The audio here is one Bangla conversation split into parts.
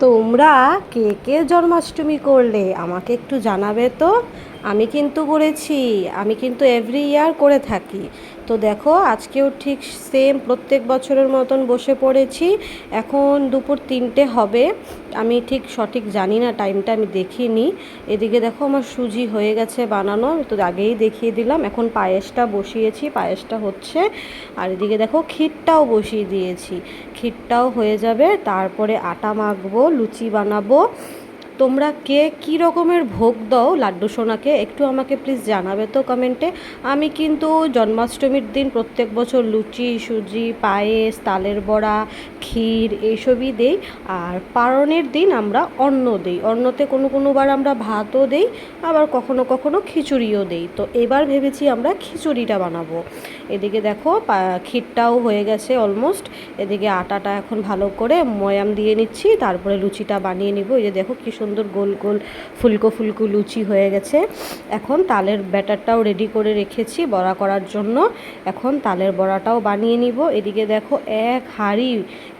তোমরা কে কে জন্মাষ্টমী করলে? আমাকে একটু জানাবে তো? আমি কিন্তু করেছি। আমি কিন্তু এভরি ইয়ার করে থাকি। তো দেখো, আজকেও ঠিক সেম প্রত্যেক বছরের মতন বসে পড়েছি। এখন দুপুর তিনটে হবে। আমি ঠিক সঠিক জানি না টাইমটা আমি দেখিনি। এদিকে দেখো আমার সুজি হয়ে গেছে বানানো, তো আগেই দেখিয়ে দিলাম। এখন পায়েসটা বসিয়েছি, পায়েসটা হচ্ছে। আর এদিকে দেখো ক্ষীরটাও বসিয়ে দিয়েছি। ক্ষীরটাও হয়ে যাবে, তারপরে আটা মাখবো, লুচি বানাবো। তোমরা কে কী রকমের ভোগ দাও? লাড্ডু সোনাকে একটু আমাকে প্লিজ জানাবে তো কমেন্টে আমি কিন্তু জন্মাষ্টমীর দিন প্রত্যেক বছর লুচি, সুজি, পায়েস, তালের বড়া, ক্ষীর এইসবই দেই। আর পারণের দিন আমরা অন্ন দিই। অন্নতে কোনো কোনোবার আমরা ভাতও দেই, আবার কখনো কখনো খিচুড়িও দেই। তো এবার ভেবেছি আমরা খিচুড়িটা বানাবো। এদিকে দেখো ক্ষীরটাও হয়ে গেছে অলমোস্ট এদিকে আটাটা এখন ভালো করে ময়াম দিয়ে নিচ্ছি, তারপরে লুচিটা বানিয়ে নিব। এই যে দেখো কি সুন্দর গোল গোল ফুলকো ফুলকো লুচি হয়ে গেছে। এখন তালের ব্যাটারটাও রেডি করে রেখেছি বড়া করার জন্য। এখন তালের বড়াটাও বানিয়ে নিব। এদিকে দেখো এক হাঁড়ি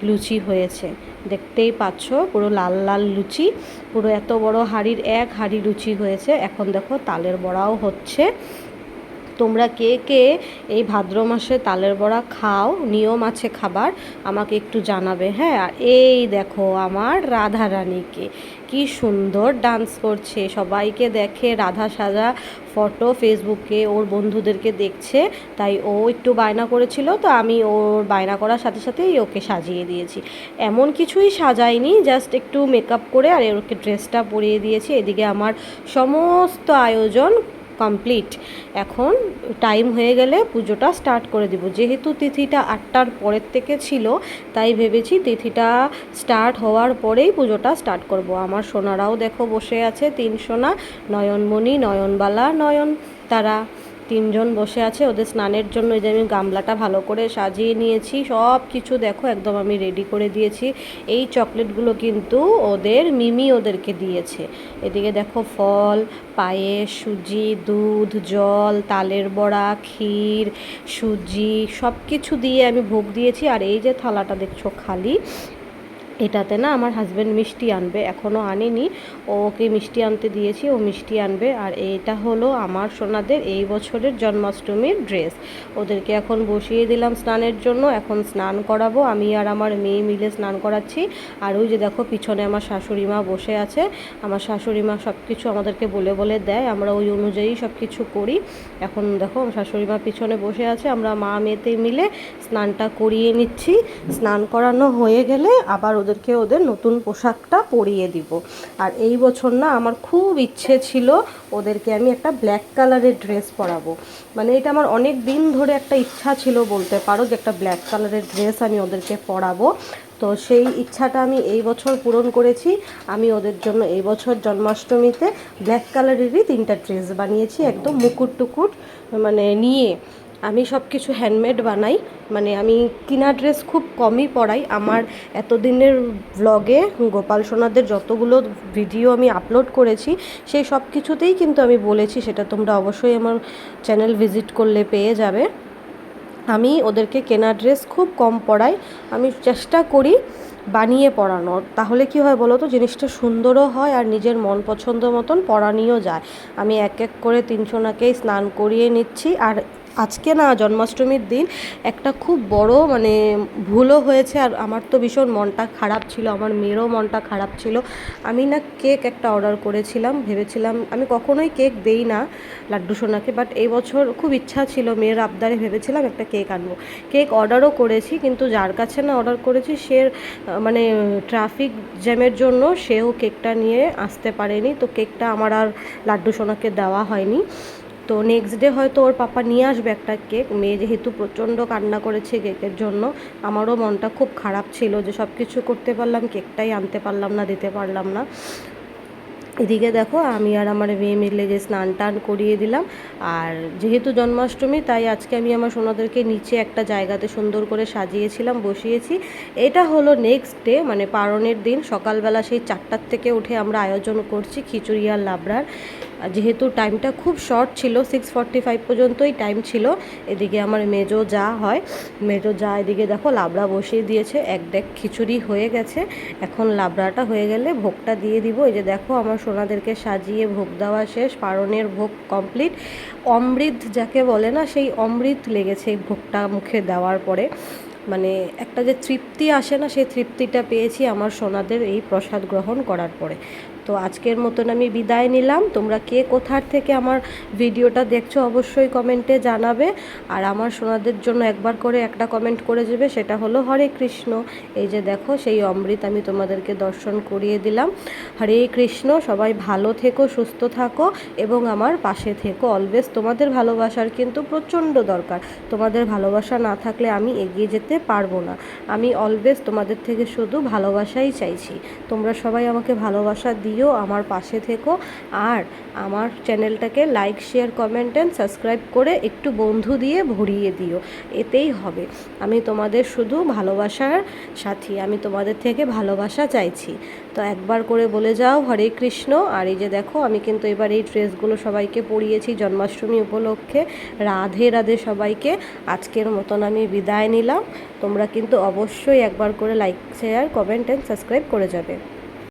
লুচি হয়েছে। দেখতেই পাচ্ছ, পুরো লাল লাল লুচি। পুরো এত বড় হাঁড়ির এক হাড়ি লুচি হয়েছে। এখন দেখো তালের বড়াও হচ্ছে। তোমরা কে কে এই ভাদ্র মাসে তালের বড়া খাও? নিয়ম আছে খাবার, আমাকে একটু জানাবে হ্যাঁ? এই দেখো আমার রাধা রানীকে কি সুন্দর ডান্স করছে। সবাইকে দেখে রাধা সাজা ফটো ফেসবুকে ওর বন্ধুদেরকে দেখছে, তাই ও একটু বায়না করেছিল, তো আমি ওর বায়না করার সাথে সাথেই ওকে সাজিয়ে দিয়েছি। এমন কিছুই সাজাইনি জাস্ট একটু মেকআপ করে আর ওকে ড্রেসটা পরিয়ে দিয়েছি। এদিকে আমার সমস্ত আয়োজন কমপ্লিট এখন টাইম হয়ে গেলে পুজোটা স্টার্ট করে দিব। যেহেতু তিথিটা আটটার পরের থেকে ছিল, তাই ভেবেছি তিথিটা স্টার্ট হওয়ার পরেই পুজোটা স্টার্ট করব। আমার সোনারাও দেখো বসে আছে, তিন সোনা, নয়নমণি, নয়নবালা নয়ন তারা তিনজন বসে আছে, ওদের স্নানের জন্য এই যে আমি গামলাটা ভালো করে সাজিয়ে নিয়েছি, সব কিছু দেখো একদম আমি রেডি করে দিয়েছি। এই চকলেটগুলো কিন্তু ওদের মিমি ওদেরকে দিয়েছে। এদিকে দেখো ফল, পায়েস, সুজি, দুধ, জল, তালের বড়া, ক্ষীর, সুজি সব কিছু দিয়ে আমি ভোগ দিয়েছি। আর এই যে থালাটা দেখছ খালি এটাতে না আমার হাজব্যান্ড মিষ্টি আনবে এখনও আনেনি। ওকে মিষ্টি আনতে দিয়েছি, ও মিষ্টি আনবে। আর এটা হলো আমার সোনাদের এই বছরের জন্মাষ্টমীর ড্রেস ওদেরকে এখন বসিয়ে দিলাম স্নানের জন্য, এখন স্নান করাবো। আমি আর আমার মেয়ে মিলে স্নান করাচ্ছি। আর ওই যে দেখো, পিছনে আমার শাশুড়ি মা বসে আছে। আমার শাশুড়ি মা সব কিছু আমাদেরকে বলে বলে দেয়। আমরা ওই অনুযায়ী সব কিছু করি। এখন দেখো শাশুড়ি মা পিছনে বসে আছে। আমরা মা মেয়েতে মিলে স্নানটা করিয়ে নিচ্ছি। স্নান করানো হয়ে গেলে আবার ওদেরকে ওদের নতুন পোশাকটা পরিয়ে দিব। আর এই বছর না আমার খুব ইচ্ছে ছিল ওদেরকে আমি একটা ব্ল্যাক কালারের ড্রেস পরাবো। মানে এটা আমার অনেক দিন ধরে একটা ইচ্ছা ছিল বলতে পারো যে একটা ব্ল্যাক কালারের ড্রেস আমি ওদেরকে পরাবো। তো সেই ইচ্ছাটা আমি এই বছর পূরণ করেছি। আমি ওদের জন্য এই বছর জন্মাষ্টমীতে ব্ল্যাক কালারেরই তিনটা ড্রেস বানিয়েছি, একদম মুকুট টুকুট মানে নিয়ে। আমি সব কিছু হ্যান্ডমেড বানাই। মানে আমি কিনা ড্রেস খুব কমই পরাই আমার এতদিনের ব্লগে গোপাল সোনাদের যতগুলো ভিডিও আমি আপলোড করেছি, সেই সব কিছুতেই কিন্তু আমি বলেছি, সেটা তোমরা অবশ্যই আমার চ্যানেল ভিজিট করলে পেয়ে যাবে। আমি ওদেরকে কেনা ড্রেস খুব কম পরাই আমি চেষ্টা করি বানিয়ে পরানোর তাহলে কি হয় বলো তো জিনিসটা সুন্দরও হয় আর নিজের মন পছন্দ মতন পরানিও যায়। আমি এক এক করে তিনশোনাকেই স্নান করিয়ে নিচ্ছি আর আজকে না জন্মাষ্টমীর দিন একটা খুব বড় মানে ভুলও হয়েছে আর আমার তো ভীষণ মনটা খারাপ ছিল, আমার মেয়েরও মনটা খারাপ ছিল। আমি না কেক একটা অর্ডার করেছিলাম, ভেবেছিলাম আমি কখনোই কেক দেই না লাড্ডু সোনাকে বাট এই বছর খুব ইচ্ছা ছিল, মেয়ের আবদারে ভেবেছিলাম একটা কেক আনব। কেক অর্ডারও করেছি, কিন্তু যার কাছে না অর্ডার করেছি, সে মানে ট্রাফিক জ্যামের জন্য সেও কেকটা নিয়ে আসতে পারেনি, তো কেকটা আমার আর লাড্ডু সোনাকে দেওয়া হয়নি। তো নেক্সট ডে হয়তো ওর পাপা নিয়ে আসবে একটা কেক মেয়ে যেহেতু প্রচণ্ড কান্না করেছে কেকের জন্য, আমারও মনটা খুব খারাপ ছিল যে সব কিছু করতে পারলাম কেকটাই আনতে পারলাম না, দিতে পারলাম না। এদিকে দেখো, আমি আর আমার মেয়ে মিলে যে স্নান টান করিয়ে দিলাম। আর যেহেতু জন্মাষ্টমী, তাই আজকে আমি আমার সোনাদেরকে নিচে একটা জায়গাতে সুন্দর করে সাজিয়েছিলাম, বসিয়েছি। এটা হলো নেক্সট ডে মানে পারণের দিন। সকালবেলা সেই চারটার থেকে উঠে আমরা আয়োজন করছি খিচুড়ি আর লাবড়ার। যেহেতু টাইমটা খুব শর্ট ছিল সিক্স ফর্টি ফাইভ পর্যন্তই টাইম ছিল, এদিকে আমার মেজো যা হয়, মেজো যা এদিকে দেখো লাবড়া বসিয়ে দিয়েছে, এক ডেক খিচুড়ি হয়ে গেছে, এখন লাবড়াটা হয়ে গেলে ভোগটা দিয়ে দিব। এই যে দেখো আমার সোনাদেরকে সাজিয়ে ভোগ দেওয়া শেষ পারণের ভোগ কমপ্লিট অমৃত যাকে বলে না, সেই অমৃত লেগেছে ভোগটা মুখে দেওয়ার পরে। মানে একটা যে তৃপ্তি আসে না, সেই তৃপ্তিটা পেয়েছি আমার সোনাদের এই প্রসাদ গ্রহণ করার পরে। তো আজকের মতন আমি বিদায় নিলাম। তোমরা কে কোথার থেকে আমার ভিডিওটা দেখছ অবশ্যই কমেন্টে জানাবে। আর আমার সোনাদের জন্য একবার করে একটা কমেন্ট করে যাবে সেটা হলো, হরে কৃষ্ণ। এই যে দেখো, সেই অমৃত আমি তোমাদেরকে দর্শন করিয়ে দিলাম। হরে কৃষ্ণ, সবাই ভালো থেকো, সুস্থ থাকো এবং আমার পাশে থেকো। অলওয়েজ তোমাদের ভালোবাসার কিন্তু প্রচণ্ড দরকার। তোমাদের ভালোবাসা না থাকলে আমি এগিয়ে যেতে পারব না। আমি অলওয়েজ তোমাদের থেকে শুধু ভালোবাসাই চাইছি। তোমরা সবাই আমাকে ভালোবাসা দিও। আমার পাশে থেকো আর আমার চ্যানেলটাকে like, share, comment and subscribe করে একটু বন্ধু দিয়ে ভরিয়ে দিও। এতেই হবে। আমি তোমাদের শুধু ভালোবাসার সাথী। আমি তোমাদের থেকে ভালোবাসা চাইছি। তো একবার করে বলে যাও, হরে কৃষ্ণ। আর এই যে দেখো, আমি কিন্তু এবার এই ড্রেসগুলো সবাইকে পরিয়েছি জন্মাষ্টমী উপলক্ষে। রাধে রাধে সবাইকে। আজকের মতন আমি বিদায় নিলাম। তোমরা কিন্তু অবশ্যই একবার করে like, share, comment and subscribe করে যাবে।